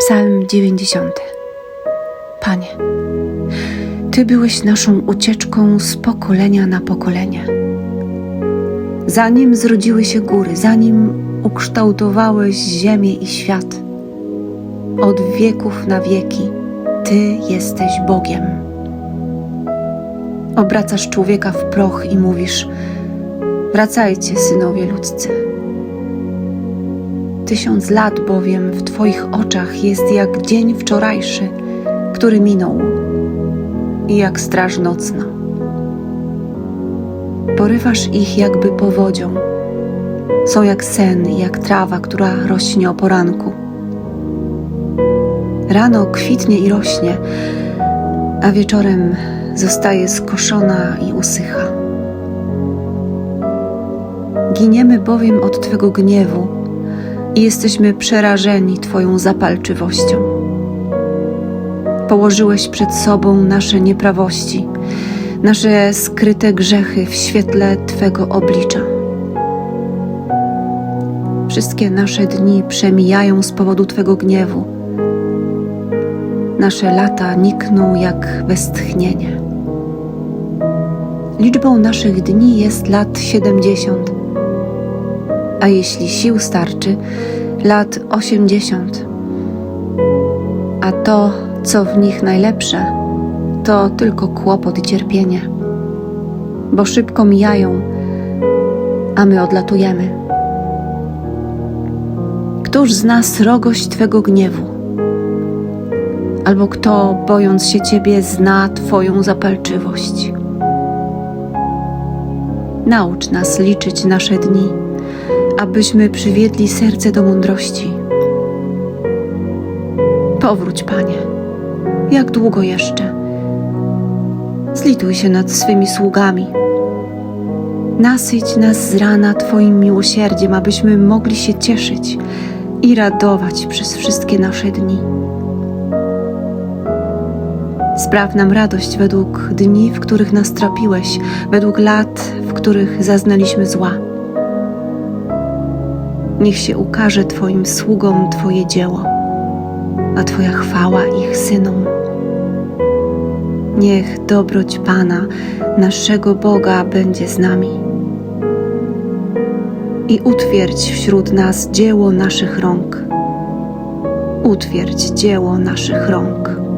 Psalm 90. Panie, Ty byłeś naszą ucieczką z pokolenia na pokolenie. Zanim zrodziły się góry, zanim ukształtowałeś ziemię i świat, od wieków na wieki Ty jesteś Bogiem. Obracasz człowieka w proch i mówisz: Wracajcie, synowie ludzcy. Tysiąc lat bowiem w Twoich oczach jest jak dzień wczorajszy, który minął, i jak straż nocna. Porywasz ich jakby powodzią. Są jak sen, jak trawa, która rośnie o poranku. Rano kwitnie i rośnie, a wieczorem zostaje skoszona i usycha. Giniemy bowiem od Twego gniewu i jesteśmy przerażeni Twoją zapalczywością. Położyłeś przed sobą nasze nieprawości, nasze skryte grzechy w świetle Twego oblicza. Wszystkie nasze dni przemijają z powodu Twego gniewu. Nasze lata nikną jak westchnienie. Liczbą naszych dni jest lat siedemdziesiąt a jeśli sił starczy, lat osiemdziesiąt. A to, co w nich najlepsze, to tylko kłopot i cierpienie, bo szybko mijają, a my odlatujemy. Któż zna srogość Twego gniewu? Albo kto, bojąc się Ciebie, zna Twoją zapalczywość? Naucz nas liczyć nasze dni abyśmy przywiedli serce do mądrości. Powróć, Panie, jak długo jeszcze? Zlituj się nad swymi sługami. Nasyć nas z rana Twoim miłosierdziem, abyśmy mogli się cieszyć i radować przez wszystkie nasze dni. Spraw nam radość według dni, w których nas trapiłeś, według lat, w których zaznaliśmy zła. Niech się ukaże Twoim sługom Twoje dzieło, a Twoja chwała ich synom. Niech dobroć Pana, naszego Boga, będzie z nami. I utwierdź wśród nas dzieło naszych rąk. Utwierdź dzieło naszych rąk.